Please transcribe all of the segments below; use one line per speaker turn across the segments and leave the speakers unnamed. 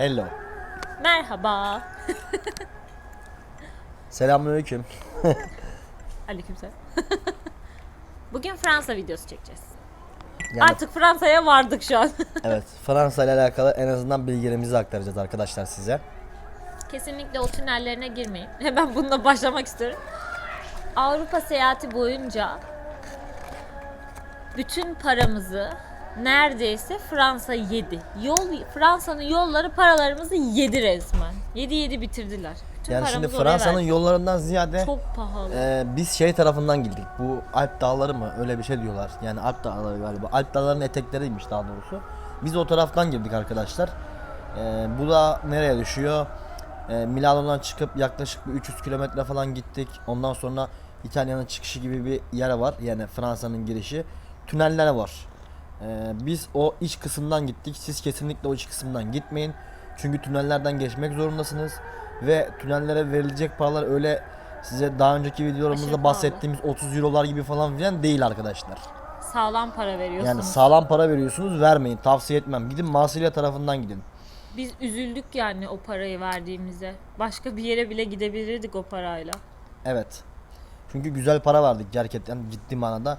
Hello.
Merhaba.
Selamünaleyküm.
Aleykümselam. Bugün Fransa videosu çekeceğiz.
Yani,
Artık Fransa'ya vardık şu an.
evet, Fransa ile alakalı en azından bilgilerimizi aktaracağız arkadaşlar size.
Kesinlikle o tünellerine girmeyin. Hemen bununla başlamak istiyorum. Avrupa seyahati boyunca bütün paramızı neredeyse Fransa yedi. Yol Fransa'nın yolları paralarımızı yedi resmen. Yedi yedi bitirdiler. Bütün
Yani şimdi Fransa'nın yollarından ziyade
çok pahalı.
e, biz şey tarafından girdik. Bu Alp dağları mı? Öyle bir şey diyorlar. Yani Alp dağları galiba. Alp dağlarının etekleriymiş daha doğrusu. Biz o taraftan girdik arkadaşlar. E, bu da nereye düşüyor? E, Milano'dan çıkıp yaklaşık bir 300 kilometre falan gittik. Ondan sonra İtalya'nın çıkışı gibi bir yer var. Yani Fransa'nın girişi. Tüneller var. E, biz o iç kısımdan gittik. Siz kesinlikle o iç kısımdan gitmeyin. Çünkü tünellerden geçmek zorundasınız. Ve tünellere verilecek paralar öyle size daha önceki videolarımızda
Aşırı
bahsettiğimiz 30 eurolar gibi falan filan değil arkadaşlar.
Sağlam para veriyorsunuz.
Yani sağlam para veriyorsunuz vermeyin. Tavsiye etmem. Gidin Marsilya tarafından gidin.
Biz üzüldük yani o parayı verdiğimize. Başka bir yere bile gidebilirdik o parayla.
Evet. Çünkü güzel para verdik gerçekten ciddi manada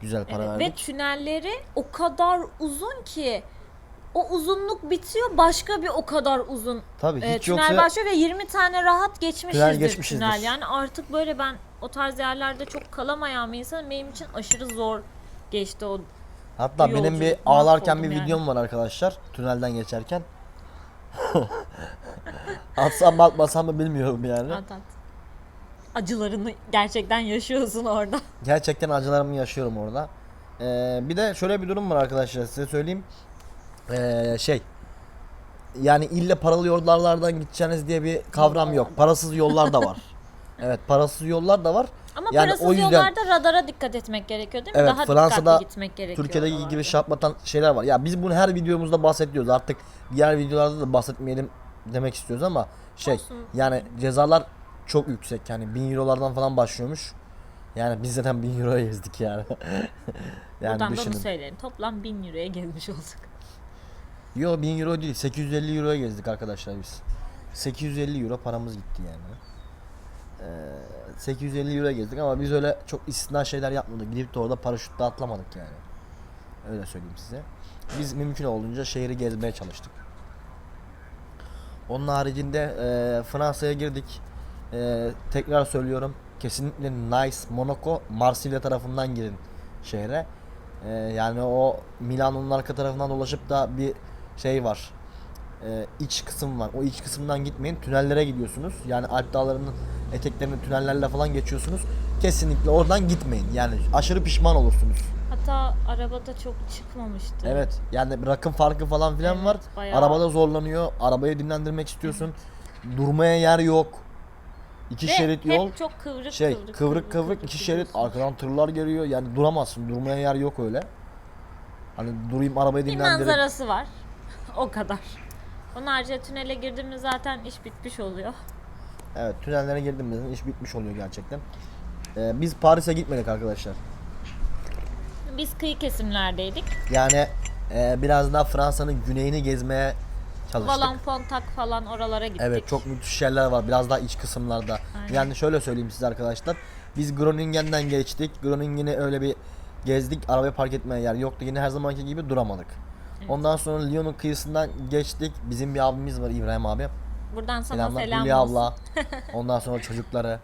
güzel para
Evet. Ve
verdik.
tünelleri o kadar uzun ki o uzunluk bitiyor başka bir o kadar uzun
Tabii
e,
hiç
tünel
yoksa
başlıyor ve 20 tane rahat geçmişizdir
Tünel
tünel,
geçmişizdir.
Yani artık böyle ben o tarz yerlerde çok kalamayan bir insanım. Benim için aşırı zor geçti o.
hatta benim bir ağlarken bir
yani.
videom var arkadaşlar tünelden geçerken. Atsam mı atmasam mı bilmiyorum yani.
At at. Acılarını gerçekten yaşıyorsun orada.
Gerçekten acılarımı yaşıyorum orada. Ee, bir de şöyle bir durum var arkadaşlar size söyleyeyim. Ee, şey yani ille paralı yollardan gideceğiniz diye bir kavram yok. Parasız yollar da var. evet parasız yollar da var.
Ama
Yani
parasız
o yüzden-
yollarda radara dikkat etmek gerekiyor değil mi?
Evet,
Daha
Fransa'da,
dikkatli gitmek gerekiyor.
Türkiye'deki gibi
oralarda.
şartlatan şeyler var. Ya biz bunu her videomuzda bahsediyoruz. Artık diğer videolarda da bahsetmeyelim demek istiyoruz ama şey
Olsun.
yani cezalar çok yüksek. Yani 1000 eurolardan falan başlıyormuş. Yani biz zaten 1000 euroya gezdik yani. yani
Buradan da onu
düşünün.
söyleyelim. Toplam 1000 euroya gezmiş olduk.
Yo 1000 euro değil 850 euroya gezdik arkadaşlar biz. 850 euro paramız gitti yani. Ee, 850 euro gezdik ama biz öyle çok istisna şeyler yapmadık. Gidip de orada paraşütle atlamadık yani. Öyle söyleyeyim size. Biz mümkün olduğunca şehri gezmeye çalıştık. Onun haricinde e, Fransa'ya girdik. E, tekrar söylüyorum. Kesinlikle Nice, Monaco, Marsilya tarafından girin şehre. E, yani o Milano'nun arka tarafından dolaşıp da bir şey var. E, iç kısım var. O iç kısımdan gitmeyin. Tünellere gidiyorsunuz. Yani Alp dağlarının eteklerini tünellerle falan geçiyorsunuz. Kesinlikle oradan gitmeyin. Yani aşırı pişman olursunuz.
Hatta arabada çok çıkmamıştı.
Evet. Yani rakım farkı falan filan
Evet,
var.
bayağı.
Arabada zorlanıyor. Arabayı dinlendirmek istiyorsun. Durmaya yer yok. İki
Ve
şerit
hep
yol.
çok kıvrık
Şey
kıvrık
kıvrık kıvrık, iki şerit arkadan tırlar geliyor. Yani duramazsın. Durmaya yer yok öyle. Hani durayım arabayı
Bir
dinlendirip
manzarası var. o kadar. Onun haricinde tünele girdiğimiz zaten iş bitmiş oluyor.
Evet tünellere girdiğimizde iş bitmiş oluyor gerçekten. Ee, biz Paris'e gitmedik arkadaşlar.
Biz kıyı kesimlerdeydik.
Yani e, biraz daha Fransa'nın güneyini gezmeye çalıştık.
Valon Pontak falan oralara gittik.
Evet çok müthiş yerler var biraz daha iç kısımlarda.
Aynen.
Yani şöyle söyleyeyim size arkadaşlar. Biz Groningen'den geçtik. Groningen'i öyle bir gezdik. Arabaya park etmeye yer yoktu. Yine her zamanki gibi duramadık. Ondan sonra Lyon'un kıyısından geçtik. Bizim bir abimiz var İbrahim abi.
Buradan sana
Selamlar
selam
Hülya
olsun.
abla. Ondan sonra çocukları.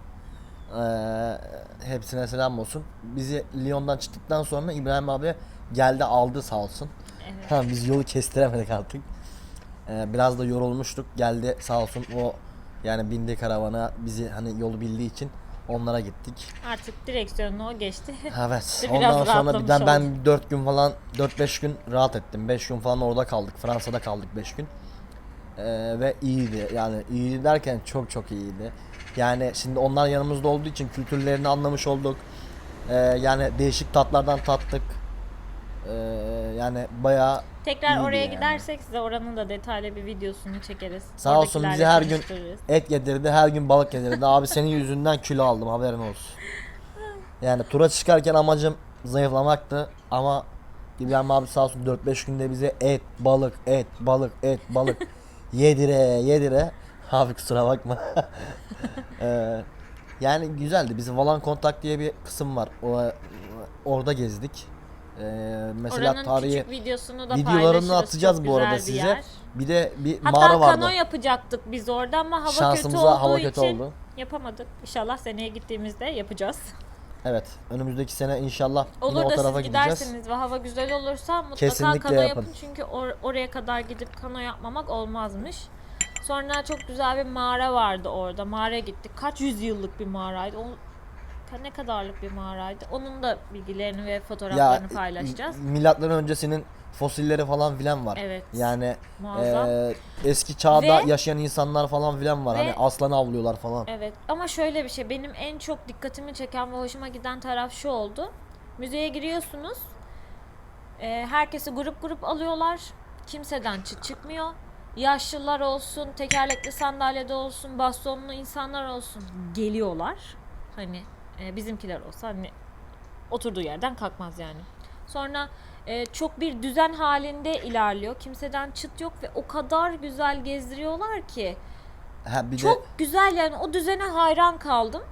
Eee, hepsine selam olsun. Bizi Lyon'dan çıktıktan sonra İbrahim abi geldi aldı sağ olsun.
Evet.
Ha, biz yolu kestiremedik artık. Ee, biraz da yorulmuştuk. Geldi sağ olsun o yani bindi karavana bizi hani yolu bildiği için onlara gittik.
Artık direksiyonunu o geçti.
Evet.
Biraz
Ondan sonra
rahatlamış
bir de ben
olduk.
4 gün falan 4-5 gün rahat ettim. 5 gün falan orada kaldık. Fransa'da kaldık 5 gün. Ee, ve iyiydi. Yani iyiydi derken çok çok iyiydi. Yani şimdi onlar yanımızda olduğu için kültürlerini anlamış olduk. Ee, yani değişik tatlardan tattık. Ee, yani bayağı
Tekrar oraya
yani.
gidersek size oranın da detaylı bir videosunu çekeriz.
Sağ olsun bize her gün et yedirdi, her gün balık yedirdi. Abi senin yüzünden kilo aldım haberin olsun. Yani tura çıkarken amacım zayıflamaktı ama İbrahim abi sağ olsun 4-5 günde bize et, balık, et, balık, et, balık. Yedire yedire. Abi kusura bakma. Ee, yani güzeldi. Bizim Valan Kontak diye bir kısım var. O, orada gezdik. Ee, mesela
Oranın
tarihi
küçük videosunu da
videolarını
paylaşırız.
atacağız
Çok
bu arada
güzel bir
size.
yer.
Bir de bir
Hatta
mağara vardı.
kano yapacaktık biz orada ama hava kötü
Şansımıza
olduğu
hava kötü
için
oldu.
yapamadık. İnşallah seneye gittiğimizde yapacağız.
Evet. Önümüzdeki sene inşallah
Olur
yine o
da
tarafa
siz
gideceğiz.
gidersiniz ve hava güzel olursa mutlaka
Kesinlikle
kano
yapın.
yapın. Çünkü or- oraya kadar gidip kano yapmamak olmazmış. Sonra çok güzel bir mağara vardı orada. Mağaraya gittik. Kaç yüzyıllık bir mağaraydı. O ne kadarlık bir mağaraydı. Onun da bilgilerini ve fotoğraflarını paylaşacağız.
Milattan öncesinin fosilleri falan filan var.
Evet.
Yani
Muazzam.
eee, eski çağda
Ve-
yaşayan insanlar falan filan var.
Ve-
hani aslan avlıyorlar falan.
Evet ama şöyle bir şey benim en çok dikkatimi çeken ve hoşuma giden taraf şu oldu. Müzeye giriyorsunuz. Ee, herkesi grup grup alıyorlar. Kimseden çıt çıkmıyor. Yaşlılar olsun, tekerlekli sandalyede olsun, bastonlu insanlar olsun geliyorlar. Hani e, bizimkiler olsa hani oturduğu yerden kalkmaz yani. Sonra e, çok bir düzen halinde ilerliyor. Kimseden çıt yok ve o kadar güzel gezdiriyorlar ki.
Ha, bir
Çok
de
güzel yani o düzene hayran kaldım.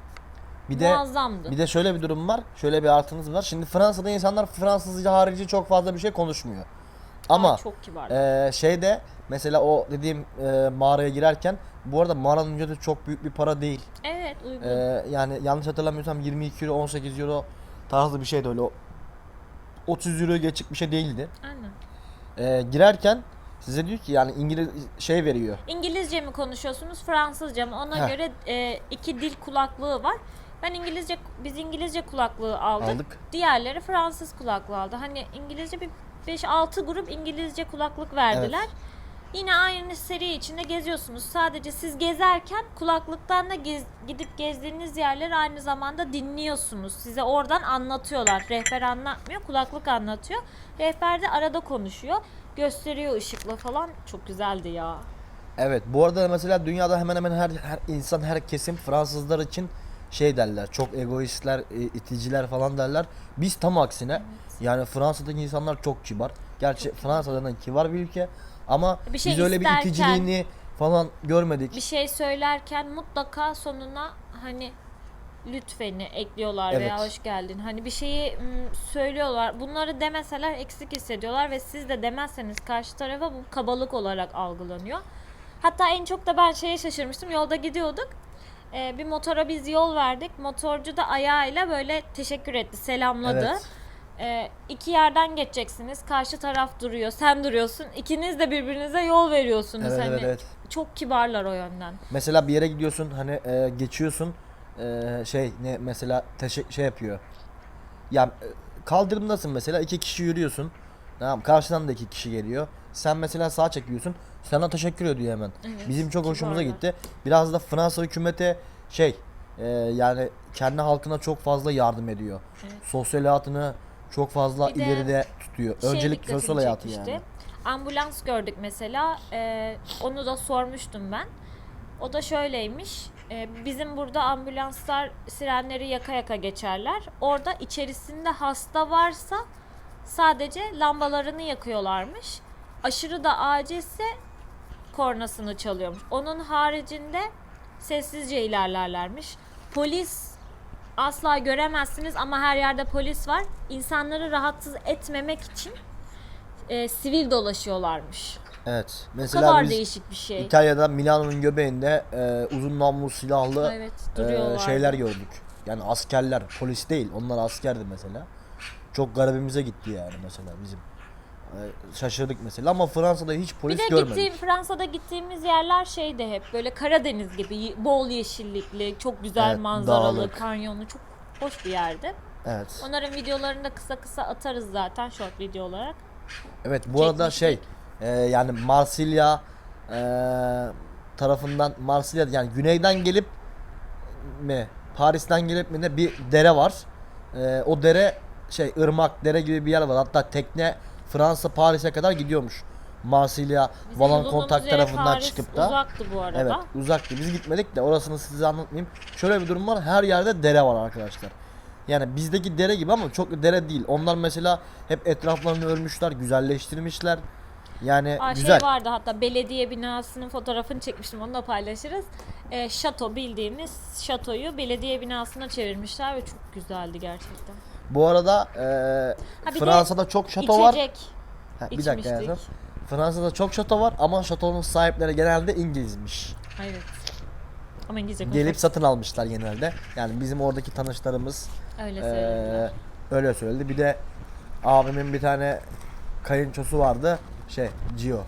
bir de
Muazzamdı.
bir de şöyle bir durum var. Şöyle bir artınız var. Şimdi Fransa'da insanlar Fransızca harici çok fazla bir şey konuşmuyor. Ama
Ay, çok kibar.
Ee, şeyde mesela o dediğim e, mağaraya girerken bu arada mağaranın ücreti çok büyük bir para değil.
evet uygun.
Ee, yani yanlış hatırlamıyorsam 22 euro 18 euro tarzı bir şeydi öyle o 30 euro geçik bir şey değildi.
Aynen.
Ee, girerken size diyor ki yani İngiliz şey veriyor.
İngilizce mi konuşuyorsunuz Fransızca mı? Ona
Heh.
göre e, iki dil kulaklığı var. Ben İngilizce biz İngilizce kulaklığı aldık.
Aldık.
Diğerleri Fransız kulaklığı aldı. Hani İngilizce bir 5-6 grup İngilizce kulaklık verdiler. Yine aynı seri içinde geziyorsunuz. Sadece siz gezerken kulaklıktan da gez- gidip gezdiğiniz yerleri aynı zamanda dinliyorsunuz. Size oradan anlatıyorlar. Rehber anlatmıyor, kulaklık anlatıyor. Rehber de arada konuşuyor. Gösteriyor ışıkla falan. Çok güzeldi ya.
Evet bu arada mesela dünyada hemen hemen her, her insan her kesim Fransızlar için şey derler çok egoistler e, iticiler falan derler. Biz tam aksine yani Fransa'daki insanlar çok kibar. Gerçi Fransa'da da kibar bir ülke ama
Bir şey
biz öyle bir
isterken-
iticiliğini falan görmedik.
Bir şey söylerken mutlaka sonuna hani lütfeni ekliyorlar veya
Evet.
hoş geldin. Hani bir şeyi söylüyorlar. Bunları demeseler eksik hissediyorlar ve siz de demezseniz karşı tarafa bu kabalık olarak algılanıyor. Hatta en çok da ben şeye şaşırmıştım. Yolda gidiyorduk. Ee, bir motora biz yol verdik. Motorcu da ayağıyla böyle teşekkür etti, selamladı.
Evet.
Ee, iki yerden geçeceksiniz. Karşı taraf duruyor, sen duruyorsun. İkiniz de birbirinize yol veriyorsunuz.
Evet,
hani
evet, evet.
çok kibarlar o yönden.
Mesela bir yere gidiyorsun hani e, geçiyorsun e, şey ne mesela teşe- şey yapıyor. Ya e, kaldırımdasın mesela iki kişi yürüyorsun. Tamam karşıdan da iki kişi geliyor. Sen mesela sağa çekiyorsun. Sana teşekkür ediyor hemen.
Evet,
Bizim çok hoşumuza
kibarlar.
gitti. Biraz da Fransa hükümeti şey e, yani kendi halkına çok fazla yardım ediyor.
Evet.
Sosyal hayatını çok fazla
Bir de
ileride tutuyor.
şey
Öncelik
dikkatimi
sosyal hayatı
çekmişti.
yani.
Ambulans gördük mesela. Ee, onu da sormuştum ben. O da şöyleymiş. Ee, bizim burada ambulanslar sirenleri yaka yaka geçerler. Orada içerisinde hasta varsa sadece lambalarını yakıyorlarmış. Aşırı da acilse kornasını çalıyormuş. Onun haricinde sessizce ilerlerlermiş. Polis asla göremezsiniz ama her yerde polis var. İnsanları rahatsız etmemek için e, sivil dolaşıyorlarmış.
Evet. Mesela
kadar
biz
değişik bir şey.
İtalya'da Milano'nun göbeğinde e, uzun namlu silahlı
Evet,
e,
duruyorlar.
şeyler gördük. Yani askerler, polis değil. Onlar askerdi mesela. Çok garibimize gitti yani mesela bizim. E, şaşırdık mesela ama Fransa'da hiç
Bir
polis
de
görmedik.
gittiğim Fransa'da gittiğimiz yerler şeydi hep böyle Karadeniz gibi bol yeşillikli, çok güzel
Evet,
manzaralı,
dağlık.
kanyonlu çok hoş bir yerdi.
Evet.
Onların videolarını da kısa kısa atarız zaten short video olarak.
Evet bu arada şey e, yani Marsilya e, tarafından Marsilya yani güneyden gelip mi Paris'ten gelip mi de bir dere var. E, o dere şey ırmak dere gibi bir yer var. Hatta tekne Fransa Paris'e kadar gidiyormuş. Marsilya
Bizim
Valan
bulunduğumuz
kontak
yere
tarafından
Paris
çıkıp da
uzaktı bu arada.
Evet uzaktı. Biz gitmedik de orasını size anlatmayayım. Şöyle bir durum var. Her yerde dere var arkadaşlar. Yani bizdeki dere gibi ama çok dere değil. Onlar mesela hep etraflarını örmüşler, güzelleştirmişler. Yani
Aa,
güzel.
Şey vardı hatta belediye binasının fotoğrafını çekmiştim onu da paylaşırız. Ee, şato bildiğimiz şatoyu belediye binasına çevirmişler ve çok güzeldi gerçekten.
Bu arada e,
bir de
Fransa'da çok şato var.
İçecek
Ha, bir dakika
içmiştik.
Fransa'da çok şato var ama şatonun sahipleri genelde İngilizmiş.
Evet. Ama İngilizce
Gelip
konuşmak-
satın almışlar genelde. Yani bizim oradaki tanışlarımız
öyle
Ee,
söylediler.
öyle söyledi. Bir de abimin bir tane kayınçosu vardı. Şey, Gio.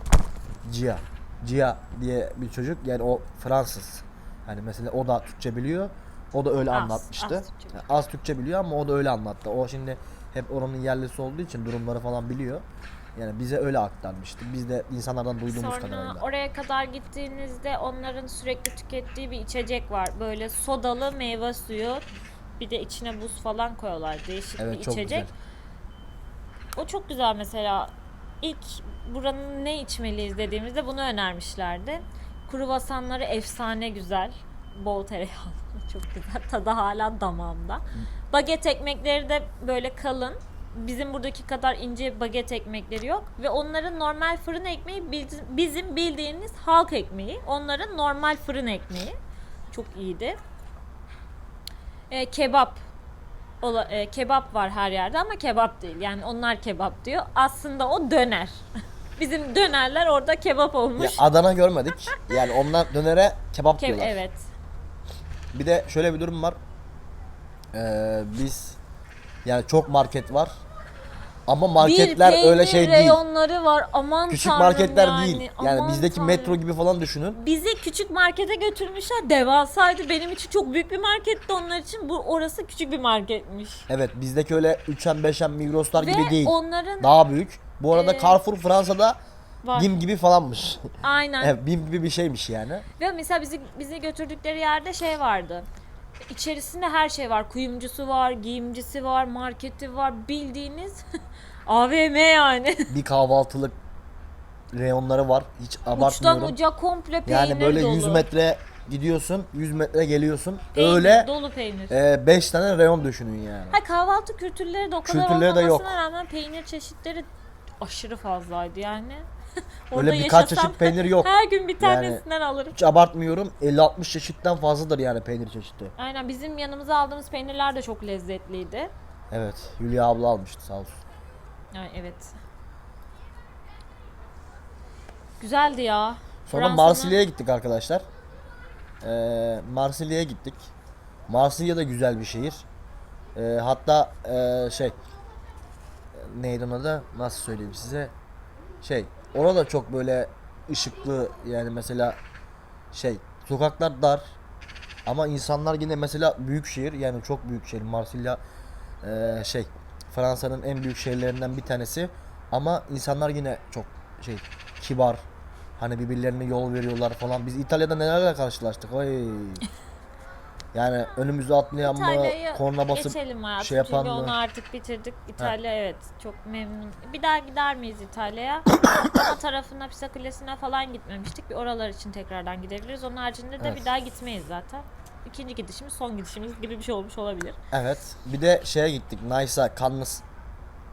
Gia. Gia diye bir çocuk. Yani o Fransız. Hani mesela o da Türkçe biliyor. O da öyle
Az,
anlatmıştı.
az Türkçe
Yani Az Türkçe biliyor ama o da öyle anlattı. O şimdi hep oranın yerlisi olduğu için durumları falan biliyor. Yani bize öyle aktarmıştı. Biz de insanlardan duyduğumuz
Sonra
kadarıyla.
oraya kadar gittiğinizde onların sürekli tükettiği bir içecek var. Böyle sodalı meyve suyu. Bir de içine buz falan koyuyorlar. Değişik bir
Evet çok
içecek.
güzel.
O çok güzel mesela. İlk buranın ne içmeliyiz dediğimizde bunu önermişlerdi. Kruvasanları efsane güzel. Bol tereyağlı. Çok güzel. Tadı hala damağımda. Baget ekmekleri de böyle kalın. Bizim buradaki kadar ince baget ekmekleri yok. Ve onların normal fırın ekmeği biz- bizim bildiğiniz halk ekmeği. Onların normal fırın ekmeği. Çok iyiydi. E, kebap Ola, e, kebap var her yerde ama kebap değil. Yani onlar kebap diyor. Aslında o döner. Bizim dönerler orada kebap
Ya
olmuş.
Adana görmedik. Yani onlar dönere kebap
Ke-
diyorlar.
evet.
Bir de şöyle bir durum var. Ee, biz yani çok market var. Ama marketler
bir
öyle şey değil.
reyonları var. Aman
Küçük
tanrım
marketler
yani.
değil. Yani
Aman
bizdeki
tanrım.
metro gibi falan düşünün.
Bizi küçük markete götürmüşler. Devasaydı. Benim için çok büyük bir marketti onlar için. Bu orası küçük bir marketmiş.
Evet bizdeki öyle 3'en 5'en Migros'lar
Ve
gibi değil.
onların
Daha büyük. Bu arada
Ee,
Carrefour Fransa'da
var.
BİM gibi falanmış.
Aynen.
evet, BİM gibi bir şeymiş yani.
Ve mesela bizi bizi götürdükleri yerde şey vardı. İçerisinde her şey var. Kuyumcusu var, giyimcisi var, marketi var. Bildiğiniz AVM yani.
Bir kahvaltılık reyonları var. Hiç
Uçtan
abartmıyorum.
uca komple peynir
Yani böyle
dolu.
100 metre gidiyorsun, 100 metre geliyorsun.
Peynir,
Öyle
dolu peynir.
5 tane reyon düşünün yani.
Ha kahvaltı kültürleri de o kadar
Kültürleri de yok.
olmamasına rağmen peynir çeşitleri aşırı fazlaydı yani.
Öyle birkaç çeşit peynir yok.
Her gün bir tanesinden alırım.
Hiç abartmıyorum. 50-60 çeşitten fazladır yani peynir çeşidi.
Aynen bizim yanımıza aldığımız peynirler de çok lezzetliydi.
Evet. Hülya abla almıştı sağ olsun.
Yani evet. Güzeldi ya.
Sonra
Fransa'nın-
Marsilya'ya gittik arkadaşlar. Ee, Marsilya'ya gittik. Marsilya da güzel bir şehir. Ee, hatta ee, şey neydi onun adı? Nasıl söyleyeyim size? Şey, orada çok böyle ışıklı yani mesela şey sokaklar dar ama insanlar yine mesela büyük şehir yani çok büyük şehir. Marsilya ee, şey Fransa'nın en büyük şehirlerinden bir tanesi ama insanlar yine çok şey kibar. Hani birbirlerine yol veriyorlar falan. Biz İtalya'da nelerle karşılaştık? Ay yani önümüze atlayan mı
İtalya'yı
korna basıp
geçelim hayatım
şey yapan
çünkü
mı?
onu artık bitirdik. İtalya evet çok memnun. Bir daha gider miyiz İtalya'ya? Ama tarafına Pisa Kulesi'ne falan gitmemiştik. Bir oralar için tekrardan gidebiliriz. Onun haricinde de
Evet.
bir daha gitmeyiz zaten. İkinci gidişimiz son gidişimiz gibi bir şey olmuş olabilir.
Evet. Bir de şeye gittik. Nice'a, Cannes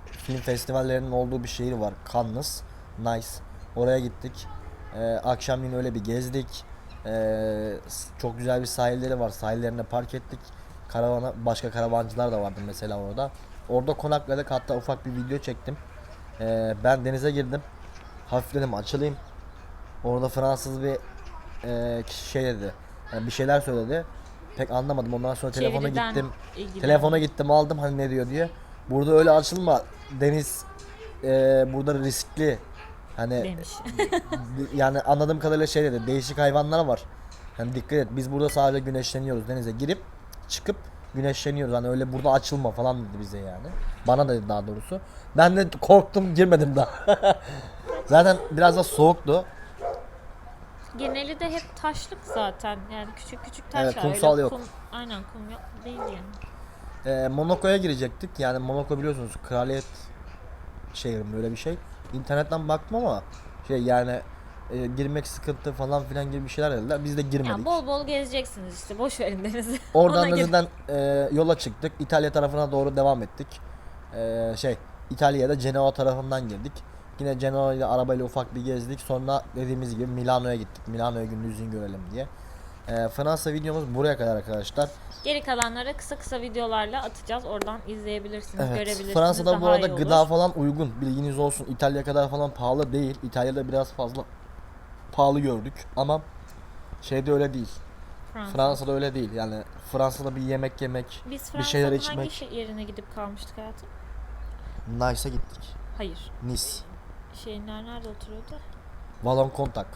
film festivallerinin olduğu bir şehir var. Cannes, Nice. Oraya gittik. Ee, akşamleyin öyle bir gezdik. Ee, çok güzel bir sahilleri var. Sahillerine park ettik. Karavana başka karavancılar da vardı mesela orada. Orada konakladık. Hatta ufak bir video çektim. Ee, ben denize girdim. Hafif dedim açılayım. Orada Fransız bir e, şey dedi. Yani bir şeyler söyledi. Pek anlamadım. Ondan sonra telefona
Çeviriden
gittim. Telefona gittim aldım hani ne diyor diye. Burada öyle açılma. Deniz e, burada riskli. Hani
demiş.
yani anladığım kadarıyla şey dedi. Değişik hayvanlar var. Yani dikkat et. Biz burada sadece güneşleniyoruz. Denize girip çıkıp güneşleniyoruz. Hani öyle burada açılma falan dedi bize yani. Bana dedi daha doğrusu. Ben de korktum girmedim daha. Zaten biraz da soğuktu.
Geneli de hep taşlık zaten. Yani küçük küçük taş
Evet,
var.
kumsal
Öyle
yok.
Kum, aynen kum yok değil yani.
Ee, Monaco'ya girecektik. Yani Monaco biliyorsunuz kraliyet şehri mi öyle bir şey. İnternetten baktım ama şey yani e, girmek sıkıntı falan filan gibi bir şeyler dediler. Biz de girmedik.
Ya bol bol gezeceksiniz işte. Boş verin denizi.
Oradan
Ona gir-
e, yola çıktık. İtalya tarafına doğru devam ettik. E, şey İtalya'da Cenova tarafından girdik. Yine Genoa ile arabayla ufak bir gezdik. Sonra dediğimiz gibi Milano'ya gittik. Milano'ya gündüzün görelim diye. Ee, Fransa videomuz buraya kadar arkadaşlar.
Geri kalanları kısa kısa videolarla atacağız. Oradan izleyebilirsiniz,
Evet.
görebilirsiniz.
Fransa'da bu arada
olur.
gıda falan uygun. Bilginiz olsun. İtalya kadar falan pahalı değil. İtalya'da biraz fazla pahalı gördük ama şeyde öyle değil.
Fransa.
Fransa'da öyle değil. Yani Fransa'da bir yemek yemek,
Biz
bir şeyler
hangi
içmek.
şey- yerine gidip kalmıştık hayatım?
Nice'a gittik.
Hayır.
Nice.
Şeyler nerede oturuyordu?
Valon Kontak.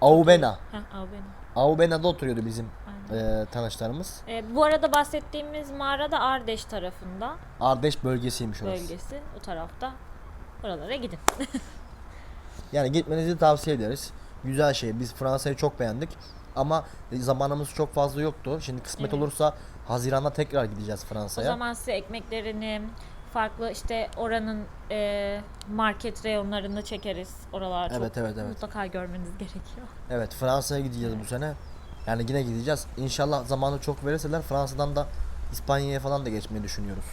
Aubena.
Heh, Aubena.
Aubena'da oturuyordu bizim e, tanışlarımız.
Ee, bu arada bahsettiğimiz mağara da Ardeş tarafında
Ardeş bölgesiymiş orası.
bölgesi. O tarafta. Oralara gidin.
Yani gitmenizi tavsiye ederiz. Güzel şey. Biz Fransa'yı çok beğendik. Ama zamanımız çok fazla yoktu. Şimdi kısmet
Evet.
olursa Haziran'da tekrar gideceğiz
O
Fransa'ya.
zaman size ekmeklerini, farklı işte oranın e, market reyonlarını çekeriz. Oralar çok
Evet, evet, evet.
mutlaka görmeniz gerekiyor.
Evet Fransa'ya gideceğiz bu sene. Yani yine gideceğiz. İnşallah zamanı çok verirseler Fransa'dan da İspanya'ya falan da geçmeyi düşünüyoruz.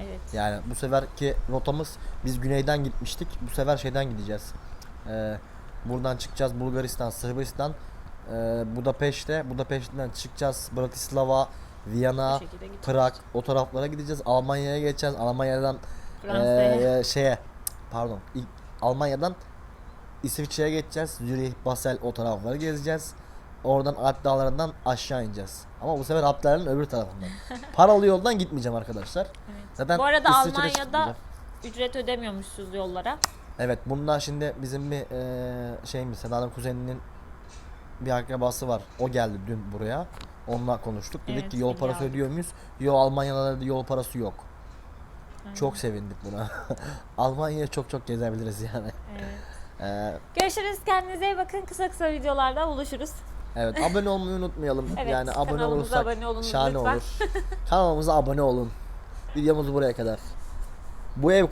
Evet.
Yani bu seferki rotamız biz güneyden gitmiştik. Bu sefer şeyden gideceğiz. Ee, buradan çıkacağız Bulgaristan, Sırbistan, e, Budapeşte, Budapeşte'den çıkacağız Bratislava, Viyana. Prag o taraflara gideceğiz. Almanya'ya geçeceğiz. Almanya'dan
Fransa'ya.
e, şeye pardon Almanya'dan İsviçre'ye geçeceğiz. Zürih, Basel o tarafları gezeceğiz. Oradan Alp dağlarından aşağı ineceğiz. Ama bu sefer Alp dağlarının öbür tarafından. Paralı yoldan gitmeyeceğim arkadaşlar.
Evet.
Zaten
Bu arada Almanya'da ücret ödemiyormuşsunuz yollara.
Evet bundan şimdi bizim bir eee şeyimiz Seda'nın kuzeninin bir akrabası var. O geldi dün buraya. Onunla konuştuk. Dedik
Evet,
ki yol parası
aldık.
ödüyor muyuz? Yo Almanya'da yol parası yok.
Aynen.
Çok sevindik buna. Almanya'ya çok çok gezebiliriz yani.
Evet.
Eee,
Görüşürüz. Kendinize iyi bakın. Kısa kısa videolarda buluşuruz.
evet abone olmayı unutmayalım.
Evet,
yani abone olursak
abone olun
şahane
lütfen.
olur. Kanalımıza abone olun. Videomuz buraya kadar. Bu ev